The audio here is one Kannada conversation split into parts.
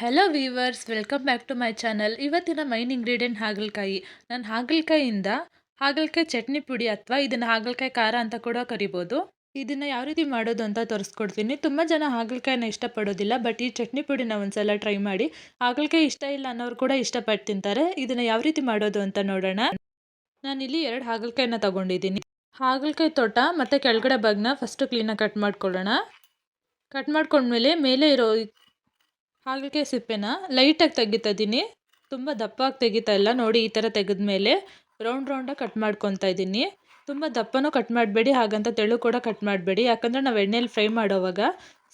Hello viewers welcome back to my channel ಇವತ್ತಿನ ಮೈನ್ ಇಂಗ್ರೀಡಿಯೆಂಟ್ ಹಾಗಲಕಾಯಿ. ನಾನು ಹಾಗಲಕಾಯಿಯಿಂದ ಹಾಗಲಕಾಯಿ ಚಟ್ನಿ ಪುಡಿ ಅಥವಾ ಇದನ್ನು ಹಾಗಲಕಾಯಿ ಖಾರ ಅಂತ ಕೂಡ ಕರಿಬೋದು. ಇದನ್ನು ಯಾವ ರೀತಿ ಮಾಡೋದು ಅಂತ ತೋರಿಸ್ಕೊಡ್ತೀನಿ. ತುಂಬ ಜನ ಹಾಗಲಕಾಯಿನ ಇಷ್ಟಪಡೋದಿಲ್ಲ ಬಟ್ ಈ ಚಟ್ನಿ ಪುಡಿನ ಒಂದ್ಸಲ ಟ್ರೈ ಮಾಡಿ. ಹಾಗಲಕಾಯಿ ಇಷ್ಟ ಇಲ್ಲ ಅನ್ನೋರು ಕೂಡ ಇಷ್ಟಪಟ್ಟು ತಿಂತಾರೆ. ಇದನ್ನು ಯಾವ ರೀತಿ ಮಾಡೋದು ಅಂತ ನೋಡೋಣ. ನಾನಿಲ್ಲಿ ಎರಡು ಹಾಗಲಕಾಯಿನ ತಗೊಂಡಿದ್ದೀನಿ. ಹಾಗಲಕಾಯಿ ತೋಟ ಮತ್ತು ಕೆಳಗಡೆ ಭಾಗನ ಫಸ್ಟು ಕ್ಲೀನಾಗಿ ಕಟ್ ಮಾಡ್ಕೊಳ್ಳೋಣ. ಕಟ್ ಮಾಡ್ಕೊಂಡ್ಮೇಲೆ ಮೇಲೆ ಇರೋ ಹಾಗಲಕಾಯಿ ಸಿಪ್ಪೆನ ಲೈಟಾಗಿ ತೆಗಿತಾ ಇದ್ದೀನಿ. ತುಂಬ ದಪ್ಪಾಗಿ ತೆಗಿತಾ ಇಲ್ಲ. ನೋಡಿ ಈ ಥರ ತೆಗೆದ ಮೇಲೆ ರೌಂಡ್ ರೌಂಡಾಗಿ ಕಟ್ ಮಾಡ್ಕೊತಾ ಇದ್ದೀನಿ. ತುಂಬ ದಪ್ಪನೂ ಕಟ್ ಮಾಡಬೇಡಿ, ಹಾಗಂತ ತೆಳು ಕೂಡ ಕಟ್ ಮಾಡಬೇಡಿ. ಯಾಕಂದರೆ ನಾವು ಎಣ್ಣೆಲಿ ಫ್ರೈ ಮಾಡೋವಾಗ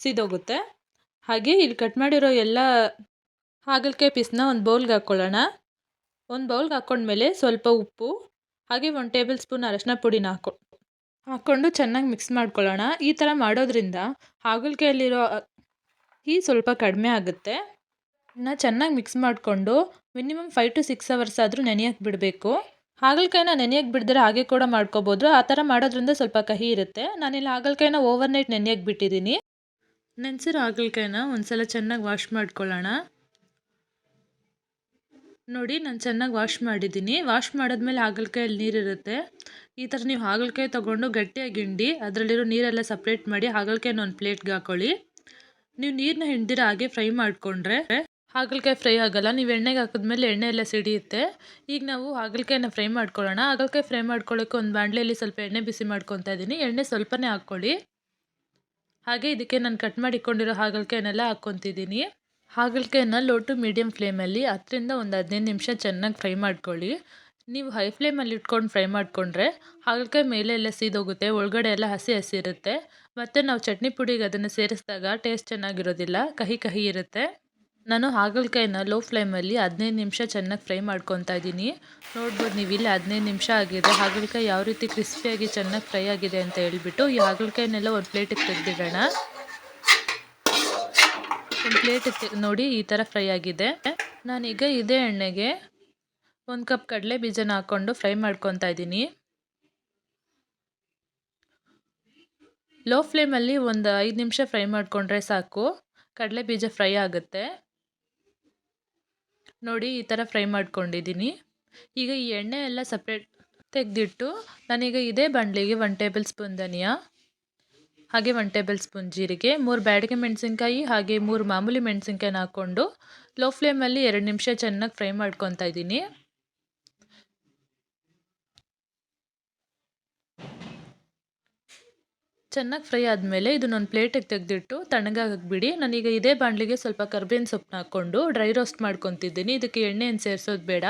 ಸಿದೋಗುತ್ತೆ. ಹಾಗೆ ಇಲ್ಲಿ ಕಟ್ ಮಾಡಿರೋ ಎಲ್ಲ ಹಾಗಲಕಾಯಿ ಪೀಸ್ನ ಒಂದು ಬೌಲ್ಗೆ ಹಾಕ್ಕೊಳ್ಳೋಣ ಒಂದು ಬೌಲ್ಗೆ ಹಾಕ್ಕೊಂಡ್ಮೇಲೆ ಸ್ವಲ್ಪ ಉಪ್ಪು, ಹಾಗೆ ಒಂದು ಟೇಬಲ್ ಸ್ಪೂನ್ ಅರಶಿನ ಪುಡಿನ ಹಾಕೊ, ಹಾಕ್ಕೊಂಡು ಚೆನ್ನಾಗಿ ಮಿಕ್ಸ್ ಮಾಡ್ಕೊಳ್ಳೋಣ. ಈ ಥರ ಮಾಡೋದ್ರಿಂದ ಹಾಗಲಕಾಯಲ್ಲಿರೋ ಈ ಸ್ವಲ್ಪ ಕಡಿಮೆ ಆಗುತ್ತೆ. ಇನ್ನು ಚೆನ್ನಾಗಿ ಮಿಕ್ಸ್ ಮಾಡಿಕೊಂಡು minimum five to six hours ಆದರೂ ನೆನೆಯಕ್ಕೆ ಬಿಡಬೇಕು. ಹಾಗಲಕಾಯಿನ ನೆನೆಯಕ್ಕೆ ಬಿಡಿದ್ರೆ ಹಾಗೆ ಕೂಡ ಮಾಡ್ಕೋಬೋದು. ಆ ಥರ ಮಾಡೋದ್ರಿಂದ ಸ್ವಲ್ಪ ಕಹಿ ಇರುತ್ತೆ. ನಾನಿಲ್ಲಿ ಹಾಗಲಕಾಯಿನ ಓವರ್ ನೈಟ್ ನೆನೆಯಕ್ಕೆ ಬಿಟ್ಟಿದ್ದೀನಿ. ನೆನೆಸಿರೋ ಹಾಗಲಕಾಯಿನ ಒಂದ್ಸಲ ಚೆನ್ನಾಗಿ ವಾಶ್ ಮಾಡ್ಕೊಳ್ಳೋಣ. ನೋಡಿ ನಾನು ಚೆನ್ನಾಗಿ ವಾಶ್ ಮಾಡಿದ್ದೀನಿ. ವಾಶ್ ಮಾಡಿದ್ಮೇಲೆ ಹಾಗಲಕಾಯಲ್ಲಿ ನೀರಿರುತ್ತೆ. ಈ ಥರ ನೀವು ಹಾಗಲಕಾಯಿ ತೊಗೊಂಡು ಗಟ್ಟಿಯಾಗಿ ಹಿಂಡಿ, ಅದರಲ್ಲಿರೋ ನೀರೆಲ್ಲ ಸಪ್ರೇಟ್ ಮಾಡಿ ಹಾಗಲಕಾಯಿನ ಒಂದು ಪ್ಲೇಟ್ಗೆ ಹಾಕೊಳ್ಳಿ. ನೀವು ನೀರನ್ನ ಹಿಂಡಿರೋ ಹಾಗೆ ಫ್ರೈ ಮಾಡಿಕೊಂಡ್ರೆ ಹಾಗಲಕಾಯಿ ಫ್ರೈ ಆಗಲ್ಲ. ನೀವು ಎಣ್ಣೆಗೆ ಹಾಕಿದ್ಮೇಲೆ ಎಣ್ಣೆ ಎಲ್ಲ ಸಿಡಿಯುತ್ತೆ. ಈಗ ನಾವು ಹಾಗಲಕಾಯಿನ ಫ್ರೈ ಮಾಡ್ಕೊಳ್ಳೋಣ. ಹಾಗಲಕಾಯಿ ಫ್ರೈ ಮಾಡ್ಕೊಳ್ಳೋಕೆ ಒಂದು ಬಾಣಲೆಯಲ್ಲಿ ಸ್ವಲ್ಪ ಎಣ್ಣೆ ಬಿಸಿ ಮಾಡ್ಕೊತಾ ಇದ್ದೀನಿ ಎಣ್ಣೆ ಸ್ವಲ್ಪನೇ ಹಾಕ್ಕೊಳ್ಳಿ. ಹಾಗೆ ಇದಕ್ಕೆ ನಾನು ಕಟ್ ಮಾಡಿಕೊಂಡಿರೋ ಹಾಗಲಕಾಯಿನೆಲ್ಲ ಹಾಕ್ಕೊತಿದ್ದೀನಿ ಹಾಗಲಕಾಯಿನ ಲೋ ಟು ಮೀಡಿಯಮ್ ಫ್ಲೇಮಲ್ಲಿ ಹತ್ತರಿಂದ ಒಂದು ಹದಿನೈದು ನಿಮಿಷ ಚೆನ್ನಾಗಿ ಫ್ರೈ ಮಾಡ್ಕೊಳ್ಳಿ. ನೀವು ಹೈ ಫ್ಲೇಮಲ್ಲಿ ಇಟ್ಕೊಂಡು ಫ್ರೈ ಮಾಡಿಕೊಂಡ್ರೆ ಹಾಗಲಕಾಯಿ ಮೇಲೆ ಎಲ್ಲ ಸೀದೋಗುತ್ತೆ, ಒಳಗಡೆ ಎಲ್ಲ ಹಸಿ ಹಸಿ ಇರುತ್ತೆ. ಮತ್ತು ನಾವು ಚಟ್ನಿ ಪುಡಿಗೆ ಅದನ್ನು ಸೇರಿಸಿದಾಗ ಟೇಸ್ಟ್ ಚೆನ್ನಾಗಿರೋದಿಲ್ಲ, ಕಹಿ ಕಹಿ ಇರುತ್ತೆ. ನಾನು ಹಾಗಲಕಾಯಿನ ಲೋ ಫ್ಲೇಮಲ್ಲಿ ಹದಿನೈದು ನಿಮಿಷ ಚೆನ್ನಾಗಿ ಫ್ರೈ ಮಾಡ್ಕೊತಾ ಇದ್ದೀನಿ. ನೋಡ್ಬೋದು ನೀವು ಇಲ್ಲಿ ಹದಿನೈದು ನಿಮಿಷ ಆಗಿದೆ, ಹಾಗಲಕಾಯಿ ಯಾವ ರೀತಿ ಕ್ರಿಸ್ಪಿಯಾಗಿ ಚೆನ್ನಾಗಿ ಫ್ರೈ ಆಗಿದೆ ಅಂತ ಹೇಳಿಬಿಟ್ಟು ಈ ಹಾಗಲಕಾಯಿನೆಲ್ಲ ಒಂದು ಪ್ಲೇಟಿಗೆ ತೆಗೆದಿಡೋಣ. ಒಂದು ಪ್ಲೇಟಿಗೆ ನೋಡಿ ಈ ಥರ ಫ್ರೈ ಆಗಿದೆ. ನಾನೀಗ ಇದೇ ಎಣ್ಣೆಗೆ ಒಂದು ಕಪ್ ಕಡಲೆ ಬೀಜನ ಹಾಕ್ಕೊಂಡು ಫ್ರೈ ಮಾಡ್ಕೊತಾ ಇದ್ದೀನಿ. ಲೋ ಫ್ಲೇಮಲ್ಲಿ ಒಂದು ಐದು ನಿಮಿಷ ಫ್ರೈ ಮಾಡಿಕೊಂಡ್ರೆ ಸಾಕು. ಕಡಲೆ ಬೀಜ ಫ್ರೈ ಆಗುತ್ತೆ. ನೋಡಿ ಈ ಥರ ಫ್ರೈ ಮಾಡ್ಕೊಂಡಿದ್ದೀನಿ. ಈಗ ಈ ಎಣ್ಣೆ ಎಲ್ಲ ಸಪ್ರೇಟ್ ತೆಗೆದಿಟ್ಟು ನಾನೀಗ ಇದೇ ಬಾಣಲಿಗೆ ಒನ್ ಟೇಬಲ್ ಸ್ಪೂನ್ ಧನಿಯಾ, ಹಾಗೆ ಒನ್ ಟೇಬಲ್ ಸ್ಪೂನ್ ಜೀರಿಗೆ, ಮೂರು ಬ್ಯಾಡಿಗೆ ಮೆಣಸಿನ್ಕಾಯಿ, ಹಾಗೆ ಮೂರು ಮಾಮೂಲಿ ಮೆಣಸಿನ್ಕಾಯಿನ ಹಾಕ್ಕೊಂಡು ಲೋ ಫ್ಲೇಮಲ್ಲಿ ಎರಡು ನಿಮಿಷ ಚೆನ್ನಾಗಿ ಫ್ರೈ ಮಾಡ್ಕೊತಾ ಇದ್ದೀನಿ. ಚೆನ್ನಾಗಿ ಫ್ರೈ ಆದಮೇಲೆ ಇದನ್ನೊಂದು ಪ್ಲೇಟಿಗೆ ತೆಗೆದಿಟ್ಟು ತಣ್ಣಗಾಗಕ್ಕೆ ನಾನೀಗ ಇದೇ ಬಾಣಲಿಗೆ ಸ್ವಲ್ಪ ಕರ್ಬೇವಿನ ಸೊಪ್ಪನ್ನ ಹಾಕ್ಕೊಂಡು ಡ್ರೈ ರೋಸ್ಟ್ ಮಾಡ್ಕೊತಿದ್ದೀನಿ. ಇದಕ್ಕೆ ಎಣ್ಣೆಯನ್ನು ಸೇರಿಸೋದು ಬೇಡ.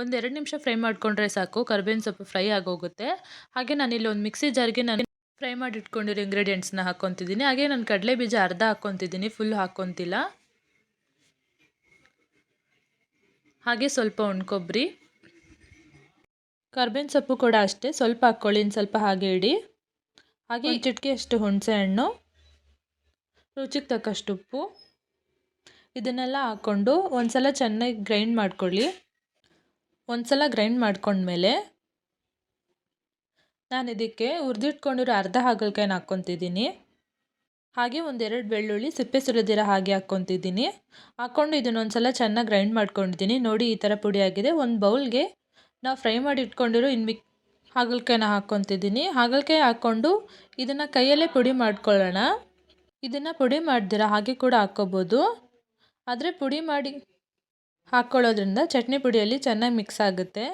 ಒಂದು ಎರಡು ನಿಮಿಷ ಫ್ರೈ ಮಾಡಿಕೊಂಡ್ರೆ ಸಾಕು, ಕರ್ಬೇವಿನ ಸೊಪ್ಪು ಫ್ರೈ ಆಗೋಗುತ್ತೆ. ಹಾಗೆ ನಾನಿಲ್ಲಿ ಒಂದು ಮಿಕ್ಸಿ ಜಾರ್ಗೆ ನಾನು ಫ್ರೈ ಮಾಡಿ ಇಟ್ಕೊಂಡಿರೋ ಇಂಗ್ರೀಡಿಯೆಂಟ್ಸ್ನ ಹಾಕ್ಕೊತಿದ್ದೀನಿ ಹಾಗೆ ನಾನು ಕಡಲೆ ಬೀಜ ಅರ್ಧ ಹಾಕ್ಕೊತಿದ್ದೀನಿ ಫುಲ್ ಹಾಕ್ಕೊತಿಲ್ಲ ಹಾಗೆ ಸ್ವಲ್ಪ ಒಣಕೊಬ್ಬರಿ ಕರ್ಬೇವಿನ ಸೊಪ್ಪು ಕೂಡ ಅಷ್ಟೇ. ಸ್ವಲ್ಪ ಹಾಕ್ಕೊಳ್ಳಿ ಸ್ವಲ್ಪ ಹಾಗೆ ಇಡಿ. ಹಾಗೆ ಚಿಟಿಕೆಯಷ್ಟು ಹುಣಸೆ ಹಣ್ಣು, ರುಚಿಗೆ ತಕ್ಕಷ್ಟು ಉಪ್ಪು, ಇದನ್ನೆಲ್ಲ ಹಾಕ್ಕೊಂಡು ಒಂದು ಸಲ ಚೆನ್ನಾಗಿ ಗ್ರೈಂಡ್ ಮಾಡ್ಕೊಳ್ಳಿ. ಒಂದು ಸಲ ಗ್ರೈಂಡ್ ಮಾಡ್ಕೊಂಡ್ಮೇಲೆ ನಾನು ಇದಕ್ಕೆ ಹುರಿದಿಟ್ಕೊಂಡಿರೋ ಅರ್ಧ ಹಾಗಲಕಾಯಿನ ಹಾಕ್ಕೊತಿದ್ದೀನಿ. ಹಾಗೆ ಒಂದೆರಡು ಬೆಳ್ಳುಳ್ಳಿ ಸಿಪ್ಪೆ ಸುರಿದಿರೋ ಹಾಗೆ ಹಾಕ್ಕೊತಿದ್ದೀನಿ. ಹಾಕ್ಕೊಂಡು ಇದನ್ನೊಂದು ಸಲ ಚೆನ್ನಾಗಿ ಗ್ರೈಂಡ್ ಮಾಡ್ಕೊಂಡಿದ್ದೀನಿ. ನೋಡಿ ಈ ಥರ ಪುಡಿ ಆಗಿದೆ. ಒಂದು ಬೌಲ್ಗೆ ನಾವು ಫ್ರೈ ಮಾಡಿ ಇಟ್ಕೊಂಡಿರೋ ಇನ್ನು ಹಾಗಲಕಾಯಿನ ಹಾಕ್ಕೊತಿದ್ದೀನಿ. ಹಾಗಲಕಾಯಿ ಹಾಕ್ಕೊಂಡು ಇದನ್ನು ಕೈಯಲ್ಲೇ ಪುಡಿ ಮಾಡ್ಕೊಳ್ಳೋಣ. ಇದನ್ನು ಪುಡಿ ಮಾಡ್ದಿರ ಹಾಗೆ ಕೂಡ ಹಾಕ್ಕೋಬೋದು. ಆದರೆ ಪುಡಿ ಮಾಡಿ ಹಾಕ್ಕೊಳ್ಳೋದ್ರಿಂದ ಚಟ್ನಿ ಪುಡಿಯಲ್ಲಿ ಚೆನ್ನಾಗಿ ಮಿಕ್ಸ್ ಆಗುತ್ತೆ.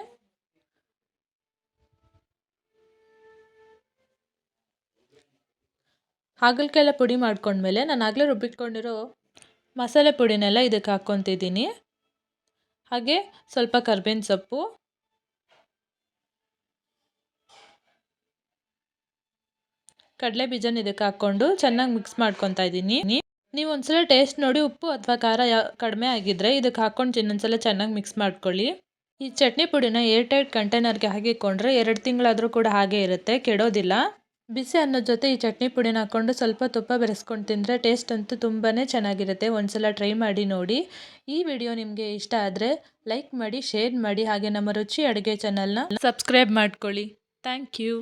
ಹಾಗಲಕಾಯಿ ಪುಡಿ ಮಾಡ್ಕೊಂಡ್ಮೇಲೆ ನಾನು ಆಗಲೇ ರುಬ್ಬಿಟ್ಕೊಂಡಿರೋ ಮಸಾಲೆ ಪುಡಿನೆಲ್ಲ ಇದಕ್ಕೆ ಹಾಕ್ಕೊತಿದ್ದೀನಿ. ಹಾಗೆ ಸ್ವಲ್ಪ ಕರ್ಬೇವಿನ ಸೊಪ್ಪು ಕಡಲೆ ಬೀಜನ ಇದಕ್ಕೆ ಹಾಕ್ಕೊಂಡು ಚೆನ್ನಾಗಿ ಮಿಕ್ಸ್ ಮಾಡ್ಕೊತಾ ಇದ್ದೀನಿ. ನೀವು ಒಂದ್ಸಲ ಟೇಸ್ಟ್ ನೋಡಿ ಉಪ್ಪು ಅಥವಾ ಖಾರ ಕಡಿಮೆ ಆಗಿದ್ರೆ ಇದಕ್ಕೆ ಹಾಕೊಂಡು ಇನ್ನೊಂದ್ಸಲ ಚೆನ್ನಾಗಿ ಮಿಕ್ಸ್ ಮಾಡ್ಕೊಳ್ಳಿ. ಈ ಚಟ್ನಿ ಪುಡಿನ ಏರ್ ಟೈಟ್ ಕಂಟೈನರ್ಗೆ ಹಾಕಿಕೊಂಡ್ರೆ ಎರಡು ತಿಂಗಳಾದರೂ ಕೂಡ ಹಾಗೆ ಇರುತ್ತೆ, ಕೆಡೋದಿಲ್ಲ. ಬಿಸಿ ಅನ್ನೋದ ಜೊತೆ ಈ ಚಟ್ನಿ ಪುಡಿನ ಹಾಕ್ಕೊಂಡು ಸ್ವಲ್ಪ ತುಪ್ಪ ಬೆರೆಸ್ಕೊಂಡು ತಿಂದರೆ ಟೇಸ್ಟ್ ಅಂತೂ ತುಂಬಾ ಚೆನ್ನಾಗಿರುತ್ತೆ. ಒಂದ್ಸಲ ಟ್ರೈ ಮಾಡಿ ನೋಡಿ. ಈ ವಿಡಿಯೋ ನಿಮಗೆ ಇಷ್ಟ ಆದರೆ ಲೈಕ್ ಮಾಡಿ ಶೇರ್ ಮಾಡಿ, ಹಾಗೆ ನಮ್ಮ ರುಚಿ ಅಡುಗೆ ಚಾನಲ್ನ ಸಬ್ಸ್ಕ್ರೈಬ್ ಮಾಡ್ಕೊಳ್ಳಿ. Thank you